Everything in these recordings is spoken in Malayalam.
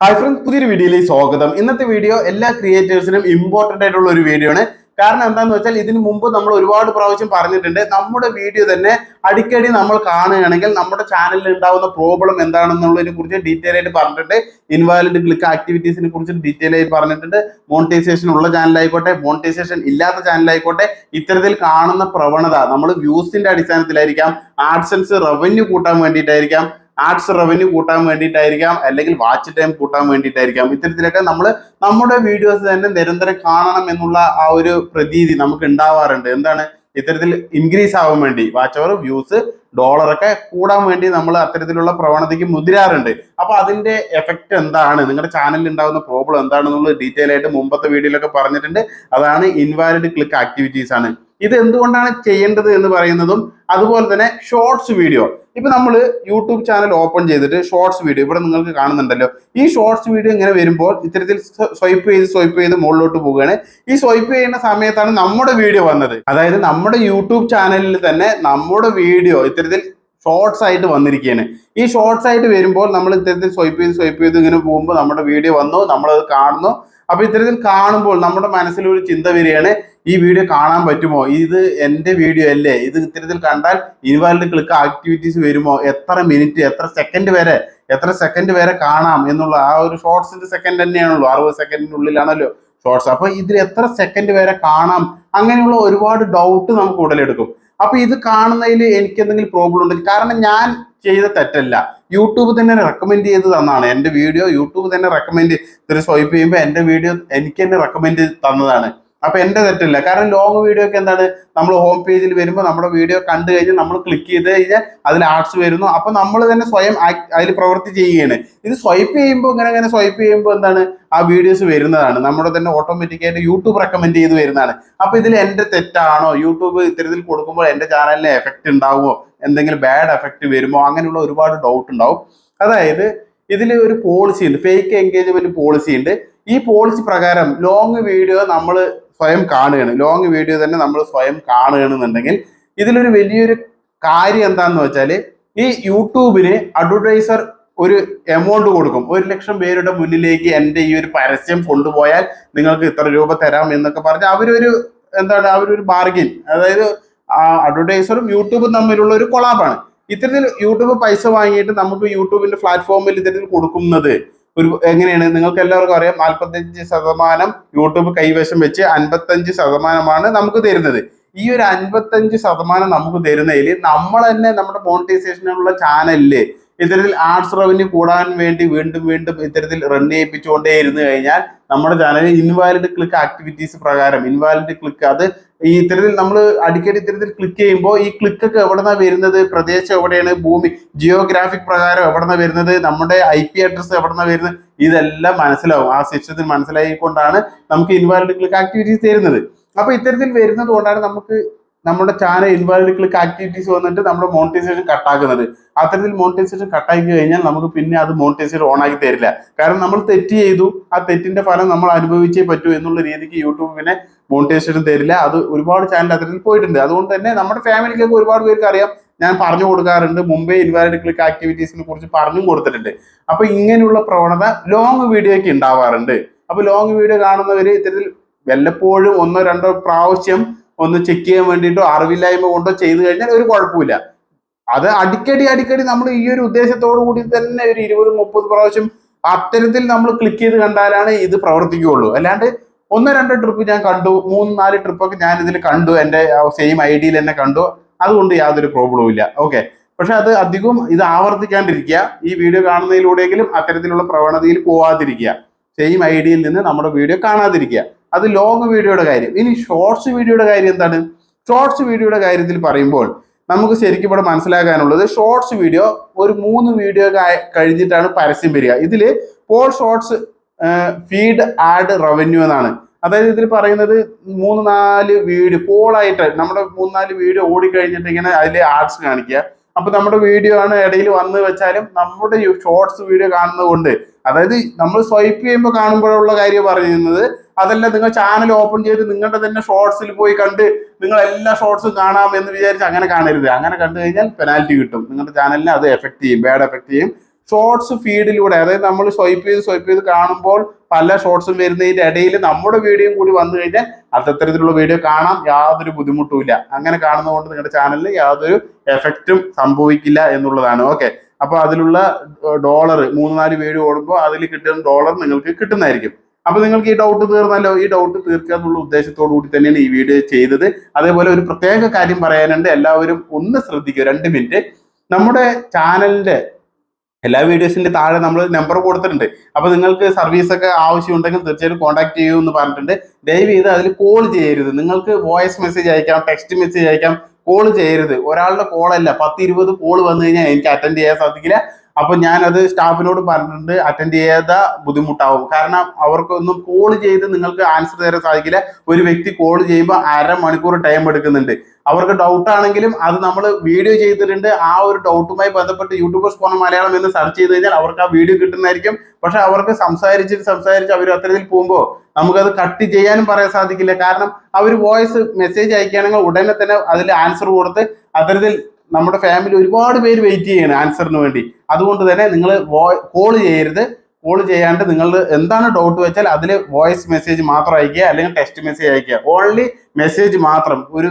ഹായ് ഫ്രണ്ട്സ് പുതിയൊരു വീഡിയോയിലേക്ക് സ്വാഗതം. ഇന്നത്തെ വീഡിയോ എല്ലാ ക്രിയേറ്റേഴ്സിനും ഇമ്പോർട്ടന്റ് ആയിട്ടുള്ള ഒരു വീഡിയോ ആണ്. കാരണം എന്താന്ന് വെച്ചാൽ ഇതിനു മുമ്പ് നമ്മൾ ഒരുപാട് പ്രാവശ്യം പറഞ്ഞിട്ടുണ്ട്. നമ്മുടെ വീഡിയോ തന്നെ അടിക്കടി നമ്മൾ കാണുകയാണെങ്കിൽ നമ്മുടെ ചാനലിൽ ഉണ്ടാവുന്ന പ്രോബ്ലം എന്താണെന്നുള്ളതിനെ കുറിച്ച് ഡീറ്റെയിൽ ആയിട്ട് പറഞ്ഞിട്ടുണ്ട്. ഇൻവാലിഡ് ക്ലിക്ക് ആക്ടിവിറ്റീസിനെ കുറിച്ച് ഡീറ്റെയിൽ ആയിട്ട് പറഞ്ഞിട്ടുണ്ട്. മോണിറ്റൈസേഷൻ ഉള്ള ചാനലായിക്കോട്ടെ മോണിറ്റൈസേഷൻ ഇല്ലാത്ത ചാനലായിക്കോട്ടെ ഇത്തരത്തിൽ കാണുന്ന പ്രവണത നമ്മൾ വ്യൂസിന്റെ അടിസ്ഥാനത്തിലായിരിക്കാം ആഡ്സൻസ് റവന്യൂ കൂട്ടാൻ വേണ്ടിയിട്ടായിരിക്കാം ആഡ്സ് റവന്യൂ കൂട്ടാൻ വേണ്ടിയിട്ടായിരിക്കാം അല്ലെങ്കിൽ വാച്ച് ടൈം കൂട്ടാൻ വേണ്ടിയിട്ടായിരിക്കാം. ഇത്തരത്തിലൊക്കെ നമ്മൾ നമ്മുടെ വീഡിയോസ് തന്നെ നിരന്തരം കാണണം എന്നുള്ള ആ ഒരു പ്രതീതി നമുക്ക് ഉണ്ടാവാറുണ്ട്. എന്താണ്? ഇത്തരത്തിൽ ഇൻക്രീസ് ആവാൻ വേണ്ടി വാച്ച് അവർ വ്യൂസ് ഡോളറൊക്കെ കൂടാൻ വേണ്ടി നമ്മൾ അത്തരത്തിലുള്ള പ്രവണതയ്ക്ക് മുതിരാറുണ്ട്. അപ്പൊ അതിന്റെ എഫക്റ്റ് എന്താണ്? നിങ്ങളുടെ ചാനലിൽ ഉണ്ടാകുന്ന പ്രോബ്ലം എന്താണെന്നുള്ളത് ഡീറ്റെയിൽ ആയിട്ട് മുമ്പത്തെ വീഡിയോയിലൊക്കെ പറഞ്ഞിട്ടുണ്ട്. അതാണ് ഇൻവാലിഡ് ക്ലിക്ക് ആക്ടിവിറ്റീസ് ആണ്. ഇത് എന്തുകൊണ്ടാണ് ചെയ്യേണ്ടത് എന്ന് പറയുന്നതും അതുപോലെ തന്നെ ഷോർട്സ് വീഡിയോ ഇപ്പൊ നമ്മൾ യൂട്യൂബ് ചാനൽ ഓപ്പൺ ചെയ്തിട്ട് ഷോർട്സ് വീഡിയോ ഇവിടെ നിങ്ങൾക്ക് കാണുന്നുണ്ടല്ലോ. ഈ ഷോർട്സ് വീഡിയോ ഇങ്ങനെ വരുമ്പോൾ ഇത്തരത്തിൽ സ്വൈപ്പ് ചെയ്ത് സ്വൈപ്പ് ചെയ്ത് മുകളിലോട്ട് പോവുകയാണ്. ഈ സ്വൈപ്പ് ചെയ്യുന്ന സമയത്താണ് നമ്മുടെ വീഡിയോ വന്നത്. അതായത് നമ്മുടെ യൂട്യൂബ് ചാനലിൽ തന്നെ നമ്മുടെ വീഡിയോ ഇത്തരത്തിൽ ഷോർട്സ് ആയിട്ട് വന്നിരിക്കുകയാണ് ഈ ഷോർട്സ് ആയിട്ട് വരുമ്പോൾ നമ്മൾ ഇത്തരത്തിൽ സ്വൈപ്പ് ചെയ്ത് സ്വൈപ്പ് ചെയ്ത് ഇങ്ങനെ പോകുമ്പോൾ നമ്മുടെ വീഡിയോ വന്നു നമ്മളത് കാണുന്നു. അപ്പൊ ഇത്തരത്തിൽ കാണുമ്പോൾ നമ്മുടെ മനസ്സിൽ ഒരു ചിന്ത വരികയാണ് ഈ വീഡിയോ കാണാൻ പറ്റുമോ? ഇത് എന്റെ വീഡിയോ അല്ലേ? ഇത് ഇത്തരത്തിൽ കണ്ടാൽ ഇൻവാലിഡ് ക്ലിക്ക് ആക്ടിവിറ്റീസ് വരുമോ? എത്ര മിനിറ്റ് എത്ര സെക്കൻഡ് വരെ എത്ര സെക്കൻഡ് വരെ കാണാം എന്നുള്ള ആ ഒരു ഷോർട്സിന്റെ സെക്കൻഡ് തന്നെയാണല്ലോ അറുപത് സെക്കൻഡിനുള്ളിലാണല്ലോ ഷോർട്സ് അപ്പൊ ഇതിൽ എത്ര സെക്കൻഡ് വരെ കാണാം? അങ്ങനെയുള്ള ഒരുപാട് ഡൗട്ട് നമുക്ക് ഉടലെടുക്കും. അപ്പൊ ഇത് കാണുന്നതിൽ എനിക്ക് എന്തെങ്കിലും പ്രോബ്ലം ഉണ്ടെങ്കിൽ കാരണം ഞാൻ ചെയ്ത തെറ്റല്ല. യൂട്യൂബ് തന്നെ റെക്കമെൻഡ് ചെയ്ത് തന്നതാണ് എന്റെ വീഡിയോ യൂട്യൂബ് തന്നെ റെക്കമെൻഡ് ഇത്തിരി സ്വൈപ്പ് ചെയ്യുമ്പോൾ എന്റെ വീഡിയോ എനിക്ക് തന്നെ റെക്കമെൻഡ് തന്നതാണ്. അപ്പൊ എന്റെ തെറ്റില്ല. കാരണം ലോങ് വീഡിയോ ഒക്കെ എന്താണ്? നമ്മൾ ഹോം പേജിൽ വരുമ്പോൾ നമ്മുടെ വീഡിയോ കണ്ടു കഴിഞ്ഞാൽ നമ്മൾ ക്ലിക്ക് ചെയ്ത് കഴിഞ്ഞാൽ അതിൽ ആർട്സ് വരുന്നു. അപ്പൊ നമ്മൾ തന്നെ സ്വയം അതിൽ പ്രവൃത്തി ചെയ്യുകയാണ്. ഇത് സ്വൈപ്പ് ചെയ്യുമ്പോൾ ഇങ്ങനെ ഇങ്ങനെ സ്വൈപ്പ് ചെയ്യുമ്പോൾ എന്താണ്? ആ വീഡിയോസ് വരുന്നതാണ്. നമ്മുടെ തന്നെ ഓട്ടോമാറ്റിക് ആയിട്ട് യൂട്യൂബ് റെക്കമെൻഡ് ചെയ്ത് വരുന്നതാണ്. അപ്പൊ ഇതിൽ എന്റെ തെറ്റാണോ? യൂട്യൂബ് ഇത്തരത്തിൽ കൊടുക്കുമ്പോൾ എന്റെ ചാനലിന് എഫക്റ്റ് ഉണ്ടാവുമോ? എന്തെങ്കിലും ബാഡ് എഫക്റ്റ് വരുമോ? അങ്ങനെയുള്ള ഒരുപാട് ഡൗട്ട് ഉണ്ടാവും. അതായത് ഇതിൽ ഒരു പോളിസി ഉണ്ട്. ഫേക്ക് എൻഗേജ്മെന്റ് പോളിസി ഉണ്ട്. ഈ പോളിസി പ്രകാരം ലോങ് വീഡിയോ നമ്മൾ സ്വയം കാണുകയാണ്. ലോങ് വീഡിയോ തന്നെ നമ്മൾ സ്വയം കാണുകയാണെന്നുണ്ടെങ്കിൽ ഇതിലൊരു വലിയൊരു കാര്യം എന്താണെന്ന് വെച്ചാൽ ഈ യൂട്യൂബിന് അഡ്വർടൈസർ ഒരു എമൗണ്ട് കൊടുക്കും. ഒരു ലക്ഷം പേരുടെ മുന്നിലേക്ക് എന്റെ ഈ ഒരു പരസ്യം കൊണ്ടുപോയാൽ നിങ്ങൾക്ക് ഇത്ര രൂപ തരാം എന്നൊക്കെ പറഞ്ഞ് അവരൊരു എന്താണ് അവരൊരു ബാർഗിൻ അതായത് അഡ്വർടൈസറും യൂട്യൂബും തമ്മിലുള്ള ഒരു കൊളാബാണ് ഇത്തരത്തിൽ യൂട്യൂബ് പൈസ വാങ്ങിയിട്ട് നമുക്ക് യൂട്യൂബിന്റെ പ്ലാറ്റ്ഫോമിൽ ഇത്തരത്തിൽ കൊടുക്കുന്നത് ഒരു എങ്ങനെയാണ്? നിങ്ങൾക്ക് എല്ലാവർക്കും അറിയാം നാൽപ്പത്തഞ്ച് ശതമാനം യൂട്യൂബ് കൈവശം വെച്ച് അൻപത്തഞ്ച് ശതമാനമാണ് നമുക്ക് തരുന്നത്. ഈ ഒരു അൻപത്തഞ്ച് ശതമാനം നമുക്ക് തരുന്നതിൽ നമ്മൾ തന്നെ നമ്മുടെ മോണിറ്റൈസേഷനുള്ള ചാനലിൽ ഇത്തരത്തിൽ ആർട്സ് റവന്യൂ കൂടാൻ വേണ്ടി വീണ്ടും വീണ്ടും ഇത്തരത്തിൽ റൺ ചെയ്യിപ്പിച്ചുകൊണ്ടേ ഇരുന്ന് കഴിഞ്ഞാൽ നമ്മുടെ ചാനലിൽ ഇൻവാലിഡ് ക്ലിക്ക് ആക്ടിവിറ്റീസ് പ്രകാരം ഇൻവാലിഡ് ക്ലിക്ക് അത് ഈ ഇത്തരത്തിൽ നമ്മൾ അടിക്കടി ഇത്തരത്തിൽ ക്ലിക്ക് ചെയ്യുമ്പോൾ ഈ ക്ലിക്ക് ക്ലിക്കൊക്കെ എവിടെന്നാ വരുന്നത്? പ്രദേശം എവിടെയാണ്? ഭൂമി ജിയോഗ്രാഫിക് പ്രകാരം എവിടെന്നാ വരുന്നത്? നമ്മുടെ ഐ പി അഡ്രസ് എവിടെന്നാ വരുന്നത്? ഇതെല്ലാം മനസ്സിലാവും. ആ സിസ്റ്റത്തിൽ മനസ്സിലായിക്കൊണ്ടാണ് നമുക്ക് ഇൻവാലിഡ് ക്ലിക്ക് ആക്ടിവിറ്റീസ് തരുന്നത്. അപ്പൊ ഇത്തരത്തിൽ വരുന്നത് കൊണ്ടാണ് നമുക്ക് നമ്മുടെ ചാനൽ ഇൻവാലിഡ് ക്ലിക്ക് ആക്ടിവിറ്റീസ് വന്നിട്ട് നമ്മുടെ മോണിറ്റൈസേഷൻ കട്ടാക്കുന്നത് അത്തരത്തിൽ മോണിറ്റൈസേഷൻ കട്ടാക്കി കഴിഞ്ഞാൽ നമുക്ക് പിന്നെ അത് മോണിറ്റൈസേഷൻ ഓൺ ആക്കി തരില്ല. കാരണം നമ്മൾ തെറ്റ് ചെയ്തു ആ തെറ്റിന്റെ ഫലം നമ്മൾ അനുഭവിച്ചേ പറ്റൂ എന്നുള്ള രീതിക്ക് യൂട്യൂബ് പിന്നെ മോണിറ്റൈസേഷൻ തരില്ല. അത് ഒരുപാട് ചാനൽ അത്തരത്തിൽ പോയിട്ടുണ്ട്. അതുകൊണ്ട് തന്നെ നമ്മുടെ ഫാമിലിക്കൊക്കെ ഒരുപാട് പേർക്ക് അറിയാം. ഞാൻ പറഞ്ഞു കൊടുക്കാറുണ്ട്. മുംബൈ ഇൻവാലിഡ് ക്ലിക്ക് ആക്ടിവിറ്റീസിനെ കുറിച്ച് പറഞ്ഞും കൊടുത്തിട്ടുണ്ട്. അപ്പൊ ഇങ്ങനെയുള്ള പ്രവണത ലോങ് വീഡിയോയ്ക്ക് ഉണ്ടാവാറുണ്ട്. അപ്പൊ ലോങ് വീഡിയോ കാണുന്നവര് ഇത്തരത്തിൽ വല്ലപ്പോഴും ഒന്നോ രണ്ടോ പ്രാവശ്യം ഒന്ന് ചെക്ക് ചെയ്യാൻ വേണ്ടിയിട്ടോ അറിവില്ലായ്മ കൊണ്ടോ ചെയ്തു കഴിഞ്ഞാൽ ഒരു കുഴപ്പമില്ല അത് അടിക്കടി അടിക്കടി നമ്മൾ ഈ ഒരു ഉദ്ദേശത്തോടു കൂടി തന്നെ ഒരു ഇരുപത് മുപ്പത് പ്രാവശ്യം അത്തരത്തിൽ നമ്മൾ ക്ലിക്ക് ചെയ്ത് കണ്ടാലാണ് ഇത് പ്രവർത്തിക്കുകയുള്ളൂ. അല്ലാണ്ട് ഒന്നോ രണ്ടോ ട്രിപ്പ് ഞാൻ കണ്ടു മൂന്ന് നാല് ട്രിപ്പൊക്കെ ഞാൻ ഇതിൽ കണ്ടു എന്റെ സെയിം ഐ ഡിയിൽ തന്നെ കണ്ടു. അതുകൊണ്ട് യാതൊരു പ്രോബ്ലവും ഇല്ല. ഓക്കെ പക്ഷെ അത് അധികം ഇത് ആവർത്തിക്കാണ്ടിരിക്കുക. ഈ വീഡിയോ കാണുന്നതിലൂടെയെങ്കിലും അത്തരത്തിലുള്ള പ്രവണതയിൽ പോവാതിരിക്കുക. സെയിം ഐ ഡിയിൽ നിന്ന് നമ്മുടെ വീഡിയോ കാണാതിരിക്കുക. അത് ലോങ് വീഡിയോയുടെ കാര്യം. ഇനി ഷോർട്സ് വീഡിയോയുടെ കാര്യം എന്താണ്? ഷോർട്സ് വീഡിയോയുടെ കാര്യത്തിൽ പറയുമ്പോൾ നമുക്ക് ശരിക്കും ഇവിടെ മനസ്സിലാക്കാനുള്ളത് ഷോർട്സ് വീഡിയോ ഒരു മൂന്ന് വീഡിയോ കഴിഞ്ഞിട്ടാണ് പരസ്യം വരിക. ഇതിൽ പോൾ ഷോർട്സ് ഫീഡ് ആഡ് റവന്യൂ എന്നാണ്. അതായത് ഇതിൽ പറയുന്നത് മൂന്ന് നാല് വീഡിയോ പോളായിട്ട് നമ്മുടെ മൂന്ന് നാല് വീഡിയോ ഓടിക്കഴിഞ്ഞിട്ട് ഇങ്ങനെ അതിൽ ആഡ്സ് കാണിക്കുക. അപ്പൊ നമ്മുടെ വീഡിയോ ആണ് ഇടയിൽ വന്ന് വെച്ചാലും നമ്മുടെ ഷോർട്സ് വീഡിയോ കാണുന്നത് കൊണ്ട് അതായത് നമ്മൾ സ്വൈപ്പ് ചെയ്യുമ്പോൾ കാണുമ്പോഴുള്ള കാര്യം പറയുന്നത് അതല്ല നിങ്ങൾ ചാനൽ ഓപ്പൺ ചെയ്ത് നിങ്ങളുടെ തന്നെ ഷോർട്സിൽ പോയി കണ്ട് നിങ്ങൾ എല്ലാ ഷോർട്സും കാണാം എന്ന് വിചാരിച്ച് അങ്ങനെ കാണരുത്. അങ്ങനെ കണ്ടു കഴിഞ്ഞാൽ പെനാൽറ്റി കിട്ടും. നിങ്ങളുടെ ചാനലിനെ അത് എഫക്ട് ചെയ്യും ബാഡ് എഫക്ട് ചെയ്യും. ഷോർട്സ് ഫീഡിലൂടെ അതായത് നമ്മൾ സ്വൈപ്പ് ചെയ്ത് സ്വൈപ്പ് ചെയ്ത് കാണുമ്പോൾ പല ഷോർട്സും വരുന്നതിന്റെ ഇടയിൽ നമ്മുടെ വീഡിയോയും കൂടി വന്നു കഴിഞ്ഞാൽ അത്തരത്തിലുള്ള വീഡിയോ കാണാം. യാതൊരു ബുദ്ധിമുട്ടുമില്ല അങ്ങനെ കാണുന്നതുകൊണ്ട് നിങ്ങളുടെ ചാനലിന് യാതൊരു എഫക്റ്റും സംഭവിക്കില്ല എന്നുള്ളതാണ്. ഓക്കെ അപ്പൊ അതിലുള്ള ഡോളർ മൂന്ന് നാല് പേര് ഓടുമ്പോൾ അതിൽ കിട്ടുന്ന ഡോളർ നിങ്ങൾക്ക് കിട്ടുന്നതായിരിക്കും. അപ്പൊ നിങ്ങൾക്ക് ഈ ഡൗട്ട് തീർന്നല്ലോ ഈ ഡൗട്ട് തീർക്കുക എന്നുള്ള ഉദ്ദേശത്തോടു കൂടി തന്നെയാണ് ഈ വീഡിയോ ചെയ്തത്. അതേപോലെ ഒരു പ്രത്യേക കാര്യം പറയാനുണ്ട്. എല്ലാവരും ഒന്ന് ശ്രദ്ധിക്കുക. രണ്ട് മിനിറ്റ് നമ്മുടെ ചാനലിന്റെ എല്ലാ വീഡിയോസിന്റെ താഴെ നമ്മൾ നമ്പർ കൊടുത്തിട്ടുണ്ട്. അപ്പൊ നിങ്ങൾക്ക് സർവീസ് ഒക്കെ ആവശ്യമുണ്ടെങ്കിൽ തീർച്ചയായിട്ടും കോൺടാക്ട് ചെയ്യൂ എന്ന് പറഞ്ഞിട്ടുണ്ട്. ദയവ് ചെയ്ത് അതിൽ കോൾ ചെയ്യരുത്. നിങ്ങൾക്ക് വോയിസ് മെസ്സേജ് അയക്കാം ടെക്സ്റ്റ് മെസ്സേജ് അയക്കാം കോൾ ചെയ്യരുത്. ഒരാളുടെ കോളല്ല പത്ത് ഇരുപത് കോൾ വന്നു കഴിഞ്ഞാൽ എനിക്ക് അറ്റൻഡ് ചെയ്യാൻ സാധിക്കില്ല. അപ്പൊ ഞാനത് സ്റ്റാഫിനോട് പറഞ്ഞിട്ടുണ്ട് അറ്റൻഡ് ചെയ്ത ബുദ്ധിമുട്ടാവും. കാരണം അവർക്കൊന്നും കോൾ ചെയ്ത് നിങ്ങൾക്ക് ആൻസർ തരാൻ സാധിക്കില്ല. ഒരു വ്യക്തി കോൾ ചെയ്യുമ്പോൾ അരമണിക്കൂർ ടൈം എടുക്കുന്നുണ്ട്. അവർക്ക് ഡൗട്ട് ആണെങ്കിലും അത് നമ്മൾ വീഡിയോ ചെയ്തിട്ടുണ്ട്. ആ ഒരു ഡൗട്ടുമായി ബന്ധപ്പെട്ട് യൂട്യൂബേഴ്സ് പോണ മലയാളം എന്ന് സെർച്ച് ചെയ്ത് കഴിഞ്ഞാൽ അവർക്ക് ആ വീഡിയോ കിട്ടുന്നതായിരിക്കും. പക്ഷെ അവർക്ക് സംസാരിച്ചിട്ട് സംസാരിച്ച് അവർ അത്തരത്തിൽ പോകുമ്പോൾ നമുക്കത് കട്ട് ചെയ്യാനും പറയാൻ സാധിക്കില്ല. കാരണം അവർ വോയിസ് മെസ്സേജ് അയക്കുകയാണെങ്കിൽ ഉടനെ തന്നെ അതിൽ ആൻസർ കൊടുത്ത് അത്തരത്തിൽ നമ്മുടെ ഫാമിലി ഒരുപാട് പേര് വെയിറ്റ് ചെയ്യാണ് ആൻസറിന് വേണ്ടി. അതുകൊണ്ട് തന്നെ നിങ്ങൾ കോൾ ചെയ്യരുത്. കോൾ ചെയ്യാണ്ട് നിങ്ങൾ എന്താണ് ഡൗട്ട് വെച്ചാൽ അതിൽ വോയിസ് മെസ്സേജ് മാത്രം അയക്കുക അല്ലെങ്കിൽ ടെക്സ്റ്റ് മെസ്സേജ് അയക്കുക ഓൺലി മെസ്സേജ് മാത്രം. ഒരു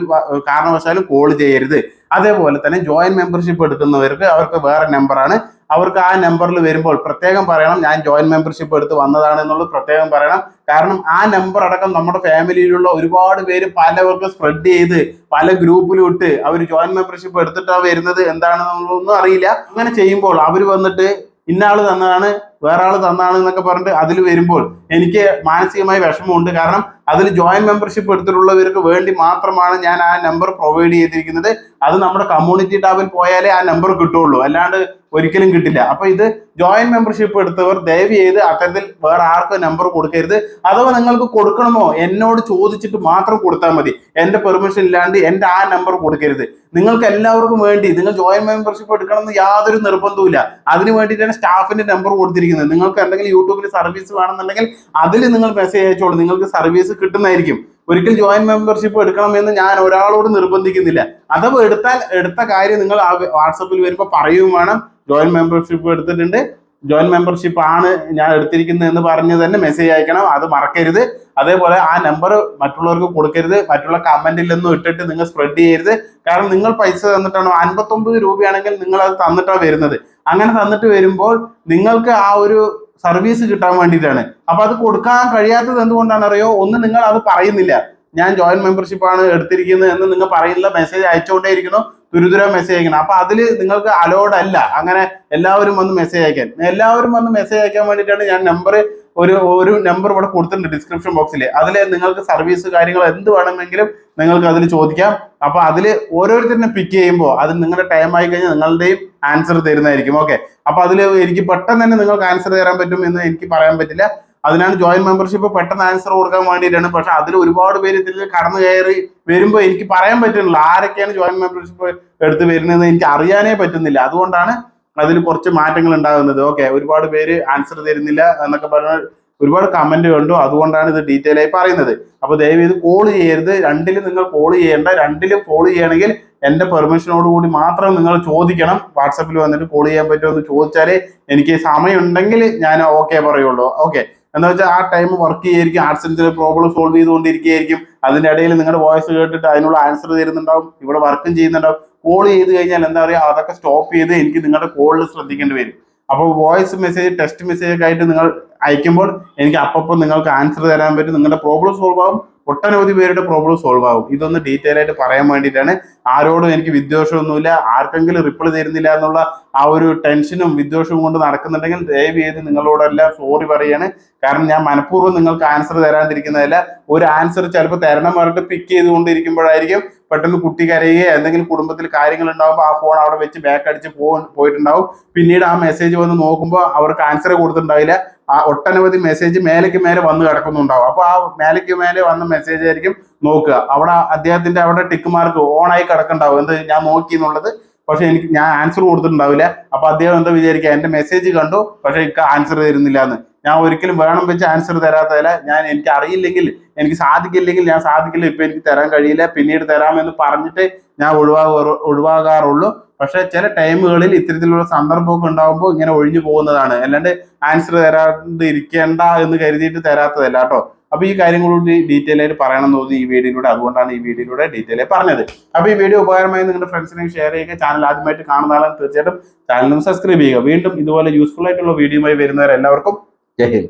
കാരണവശാലും കോൾ ചെയ്യരുത്. അതേപോലെ തന്നെ ജോയിൻ മെമ്പർഷിപ്പ് എടുക്കുന്നവർക്ക് അവർക്ക് വേറെ നമ്പറാണ് അവർക്ക് ആ നമ്പറിൽ വരുമ്പോൾ പ്രത്യേകം പറയണം ഞാൻ ജോയിൻ മെമ്പർഷിപ്പ് എടുത്ത് വന്നതാണ് എന്നുള്ളത് പ്രത്യേകം പറയണം. കാരണം ആ നമ്പർ അടക്കം നമ്മുടെ ഫാമിലിയിലുള്ള ഒരുപാട് പേര് പലവർക്ക് സ്പ്രെഡ് ചെയ്ത് പല ഗ്രൂപ്പിലും ഇട്ട് അവർ ജോയിൻ മെമ്പർഷിപ്പ് എടുത്തിട്ടാണ് വരുന്നത് എന്താണെന്നുള്ളതൊന്നും അറിയില്ല. അങ്ങനെ ചെയ്യുമ്പോൾ അവർ വന്നിട്ട് ഇന്നാൾ തന്നതാണ് വേറെ ആൾ തന്നാണ് എന്നൊക്കെ പറഞ്ഞിട്ട് അതിൽ വരുമ്പോൾ എനിക്ക് മാനസികമായി വിഷമമുണ്ട്. കാരണം അതിൽ ജോയിൻ മെമ്പർഷിപ്പ് എടുത്തിട്ടുള്ളവർക്ക് വേണ്ടി മാത്രമാണ് ഞാൻ ആ നമ്പർ പ്രൊവൈഡ് ചെയ്തിരിക്കുന്നത്. അത് നമ്മുടെ കമ്മ്യൂണിറ്റി ടാബിൽ പോയാലേ ആ നമ്പർ കിട്ടുള്ളൂ അല്ലാണ്ട് ഒരിക്കലും കിട്ടില്ല. അപ്പൊ ഇത് ജോയിൻ മെമ്പർഷിപ്പ് എടുത്തവർ ദയവ് ചെയ്ത് അത്തരത്തിൽ വേറെ ആർക്കും നമ്പർ കൊടുക്കരുത്. അഥവാ നിങ്ങൾക്ക് കൊടുക്കണമോ എന്നോട് ചോദിച്ചിട്ട് മാത്രം കൊടുത്താൽ മതി. എന്റെ പെർമിഷൻ ഇല്ലാണ്ട് എന്റെ ആ നമ്പർ കൊടുക്കരുത്. നിങ്ങൾക്ക് എല്ലാവർക്കും വേണ്ടി നിങ്ങൾ ജോയിൻ മെമ്പർഷിപ്പ് എടുക്കണമെന്ന് യാതൊരു നിർബന്ധവും ഇല്ല അതിന് വേണ്ടിയിട്ടാണ് സ്റ്റാഫിന്റെ നമ്പർ കൊടുത്തിരിക്കുന്നത്. നിങ്ങൾക്ക് എന്തെങ്കിലും യൂട്യൂബിൽ സർവീസ് വേണമെന്നുണ്ടെങ്കിൽ അതിൽ നിങ്ങൾ മെസ്സേജ് അയച്ചോളൂ. നിങ്ങൾക്ക് സർവീസ് കിട്ടുന്നതായിരിക്കും. ഒരിക്കൽ ജോയിൻ മെമ്പർഷിപ്പ് എടുക്കണമെന്ന് ഞാൻ ഒരാളോട് നിർബന്ധിക്കുന്നില്ല. അഥവാ എടുത്താൽ എടുത്ത കാര്യം നിങ്ങൾ വാട്സപ്പിൽ വരുമ്പോൾ പറയുകയും വേണം. ജോയിൻ മെമ്പർഷിപ്പ് എടുത്തിട്ടുണ്ട്. ജോയിൻ മെമ്പർഷിപ്പ് ആണ് ഞാൻ എടുത്തിരിക്കുന്നത് എന്ന് പറഞ്ഞ് തന്നെ മെസ്സേജ് അയക്കണം. അത് മറക്കരുത്. അതേപോലെ ആ നമ്പർ മറ്റുള്ളവർക്ക് കൊടുക്കരുത്. മറ്റുള്ള കമന്റിലൊന്നും ഇട്ടിട്ട് നിങ്ങൾ സ്പ്രെഡ് ചെയ്യരുത്. കാരണം നിങ്ങൾ പൈസ തന്നിട്ടാണോ? അൻപത്തൊമ്പത് രൂപയാണെങ്കിൽ നിങ്ങൾ അത് തന്നിട്ടാണ് വരുന്നത്. അങ്ങനെ തന്നിട്ട് വരുമ്പോൾ നിങ്ങൾക്ക് ആ ഒരു സർവീസ് കിട്ടാൻ വേണ്ടിയിട്ടാണ്. അപ്പൊ അത് കൊടുക്കാൻ കഴിയാത്തത് എന്തുകൊണ്ടാണ് അറിയോ ഒന്ന് നിങ്ങൾ അത് പറയുന്നില്ല. ഞാൻ ജോയിൻ മെമ്പർഷിപ്പ് ആണ് എടുത്തിരിക്കുന്നത് എന്ന് നിങ്ങൾ പറയുന്ന മെസ്സേജ് അയച്ചുകൊണ്ടേയിരിക്കുന്നു. തുരുതുര മെസ്സേജ് അയക്കണം അപ്പൊ അതിൽ നിങ്ങൾക്ക് അലോഡ് അല്ല. അങ്ങനെ എല്ലാവരും വന്ന് മെസ്സേജ് അയക്കാൻ. എല്ലാവരും വന്ന് മെസ്സേജ് അയക്കാൻ വേണ്ടിയിട്ടാണ് ഞാൻ നമ്പർ ഒരു ഒരു നമ്പർ ഇവിടെ കൊടുത്തിട്ടുണ്ട് ഡിസ്ക്രിപ്ഷൻ ബോക്സിൽ അതിൽ നിങ്ങൾക്ക് സർവീസ് കാര്യങ്ങൾ എന്ത് വേണമെങ്കിലും നിങ്ങൾക്ക് അതിൽ ചോദിക്കാം. അപ്പൊ അതിൽ ഓരോരുത്തരിനെ പിക്ക് ചെയ്യുമ്പോൾ അത് നിങ്ങളുടെ ടൈം ആയി കഴിഞ്ഞാൽ നിങ്ങളുടെയും ആൻസർ തരുന്നതായിരിക്കും. ഓക്കെ അപ്പൊ അതിൽ എനിക്ക് പെട്ടെന്ന് തന്നെ നിങ്ങൾക്ക് ആൻസർ തരാൻ പറ്റും എന്ന് എനിക്ക് പറയാൻ പറ്റില്ല. അതിനാണ് ജോയിൻ മെമ്പർഷിപ്പ് പെട്ടെന്ന് ആൻസർ കൊടുക്കാൻ വേണ്ടിയിട്ടാണ്. പക്ഷെ അതിൽ ഒരുപാട് പേര് ഇതിൽ കടന്നു കയറി വരുമ്പോൾ എനിക്ക് പറയാൻ പറ്റുന്നില്ല ആരൊക്കെയാണ് ജോയിൻ മെമ്പർഷിപ്പ് എടുത്ത് വരുന്നതെന്ന് എനിക്ക് അറിയാനേ പറ്റുന്നില്ല. അതുകൊണ്ടാണ് അതിൽ കുറച്ച് മാറ്റങ്ങൾ ഉണ്ടാകുന്നത്. ഓക്കെ ഒരുപാട് പേര് ആൻസർ തരുന്നില്ല എന്നൊക്കെ പറഞ്ഞ ഒരുപാട് കമന്റ് കണ്ടു. അതുകൊണ്ടാണ് ഇത് ഡീറ്റെയിൽ ആയി പറയുന്നത്. അപ്പോൾ ദയവ് ഇത് കോൾ ചെയ്യരുത്. രണ്ടിലും നിങ്ങൾ കോൾ ചെയ്യേണ്ട. രണ്ടിലും കോൾ ചെയ്യണമെങ്കിൽ എന്റെ പെർമിഷനോട് കൂടി മാത്രം നിങ്ങൾ ചോദിക്കണം. വാട്സപ്പിൽ വന്നിട്ട് കോൾ ചെയ്യാൻ പറ്റുമോ എന്ന് ചോദിച്ചാലേ എനിക്ക് സമയം ഉണ്ടെങ്കിൽ ഞാൻ ഓക്കെ പറയുള്ളൂ. ഓക്കെ എന്താ വെച്ചാൽ ആ ടൈം വർക്ക് ചെയ്യായിരിക്കും. ആർട്സിന്റെ പ്രോബ്ലം സോൾവ് ചെയ്തുകൊണ്ടിരിക്കുകയായിരിക്കും. അതിന്റെ ഇടയിൽ നിങ്ങളുടെ വോയിസ് കേട്ടിട്ട് അതിനുള്ള ആൻസർ തരുന്നുണ്ടാവും. ഇവിടെ വർക്കും ചെയ്യുന്നുണ്ടാവും. കോൾ ചെയ്ത് കഴിഞ്ഞാൽ എന്താ പറയുക അതൊക്കെ സ്റ്റോപ്പ് ചെയ്ത് എനിക്ക് നിങ്ങളുടെ കോളിൽ ശ്രദ്ധിക്കേണ്ടി വരും. അപ്പോൾ വോയിസ് മെസ്സേജ് ടെക്സ്റ്റ് മെസ്സേജ് ഒക്കെ ആയിട്ട് നിങ്ങൾ അയക്കുമ്പോൾ എനിക്ക് അപ്പം നിങ്ങൾക്ക് ആൻസർ തരാൻ പറ്റും. നിങ്ങളുടെ പ്രോബ്ലം സോൾവ് ആകും ഒട്ടനവധി പേരുടെ പ്രോബ്ലം സോൾവ് ആകും ഇതൊന്ന് ഡീറ്റെയിൽ ആയിട്ട് പറയാൻ വേണ്ടിയിട്ടാണ്. ആരോടും എനിക്ക് വിദ്വേഷമൊന്നുമില്ല. ആർക്കെങ്കിലും റിപ്ലൈ തരുന്നില്ല എന്നുള്ള ആ ഒരു ടെൻഷനും വിദ്വേഷവും കൊണ്ട് നടക്കുന്നുണ്ടെങ്കിൽ ദയവ് ചെയ്ത് നിങ്ങളോടെല്ലാം സോറി പറയാണ്. കാരണം ഞാൻ മനഃപൂർവം നിങ്ങൾക്ക് ആൻസർ തരാണ്ടിരിക്കുന്നതല്ല. ഒരു ആൻസർ ചിലപ്പോൾ തരണം പറഞ്ഞിട്ട് പിക്ക് ചെയ്തുകൊണ്ടിരിക്കുമ്പോഴായിരിക്കും പെട്ടെന്ന് കുട്ടി കരയുകയോ എന്തെങ്കിലും കുടുംബത്തിൽ കാര്യങ്ങൾ ഉണ്ടാകുമ്പോൾ ആ ഫോൺ അവിടെ വെച്ച് ബാക്ക് അടിച്ച് പോ പോയിട്ടുണ്ടാവും. പിന്നീട് ആ മെസ്സേജ് വന്ന് നോക്കുമ്പോൾ അവർക്ക് ആൻസർ കൊടുത്തിട്ടുണ്ടാവില്ല. ആ ഒട്ടനവധി മെസ്സേജ് മേലേക്ക് മേലെ വന്ന് കിടക്കുന്നുണ്ടാവും. അപ്പോൾ ആ മേലേക്ക് മേലെ വന്ന മെസ്സേജ് ആയിരിക്കും നോക്കുക. അവിടെ അദ്ദേഹത്തിന്റെ അവിടെ ടിക്ക് മാർക്ക് ഓൺ ആയി കിടക്കുന്നുണ്ടാവും. എന്ത് ഞാൻ നോക്കി എന്നുള്ളത്. പക്ഷെ എനിക്ക് ഞാൻ ആൻസർ കൊടുത്തിട്ടുണ്ടാവില്ല. അപ്പൊ അദ്ദേഹം എന്താ വിചാരിക്കുക? എന്റെ മെസ്സേജ് കണ്ടു. പക്ഷെ എനിക്ക് ആൻസർ തരുന്നില്ല എന്ന്. ഞാൻ ഒരിക്കലും വേണം വെച്ച് ആൻസർ തരാത്തതല്ല ഞാൻ എനിക്ക് അറിയില്ലെങ്കിൽ എനിക്ക് സാധിക്കില്ലെങ്കിൽ ഞാൻ സാധിക്കില്ല. ഇപ്പൊ എനിക്ക് തരാൻ കഴിയില്ല പിന്നീട് തരാമെന്ന് പറഞ്ഞിട്ട് ഞാൻ ഒഴിവാകാറു ഒഴിവാകാറുള്ളൂ. പക്ഷെ ചില ടൈമുകളിൽ ഇത്തരത്തിലുള്ള സന്ദർഭമൊക്കെ ഉണ്ടാകുമ്പോൾ ഇങ്ങനെ ഒഴിഞ്ഞു പോകുന്നതാണ്. അല്ലാണ്ട് ആൻസർ തരാണ്ട് ഇരിക്കേണ്ട എന്ന് കരുതിയിട്ട് തരാത്തതല്ല കേട്ടോ. അപ്പൊ ഈ കാര്യങ്ങളോട് ഡീറ്റെയിൽ ആയിട്ട് പറയണം എന്ന് തോന്നി ഈ വീഡിയോയിലൂടെ. അതുകൊണ്ടാണ് ഈ വീഡിയോയിലൂടെ ഡീറ്റെയിൽ പറഞ്ഞത്. അപ്പൊ ഈ വീഡിയോ ഉപകാരമായി നിങ്ങളുടെ ഫ്രണ്ട്സിനെ ഷെയർ ചെയ്യുക. ചാനൽ ആദ്യമായിട്ട് കാണുന്ന ആളാണ് തീർച്ചയായിട്ടും. ചാനലും സബ്സ്ക്രൈബ് ചെയ്യുക. വീണ്ടും ഇതുപോലെ യൂസ്ഫുൾ ആയിട്ടുള്ള വീഡിയോയുമായി വരുന്നവരെല്ലാവർക്കും Jai Hind.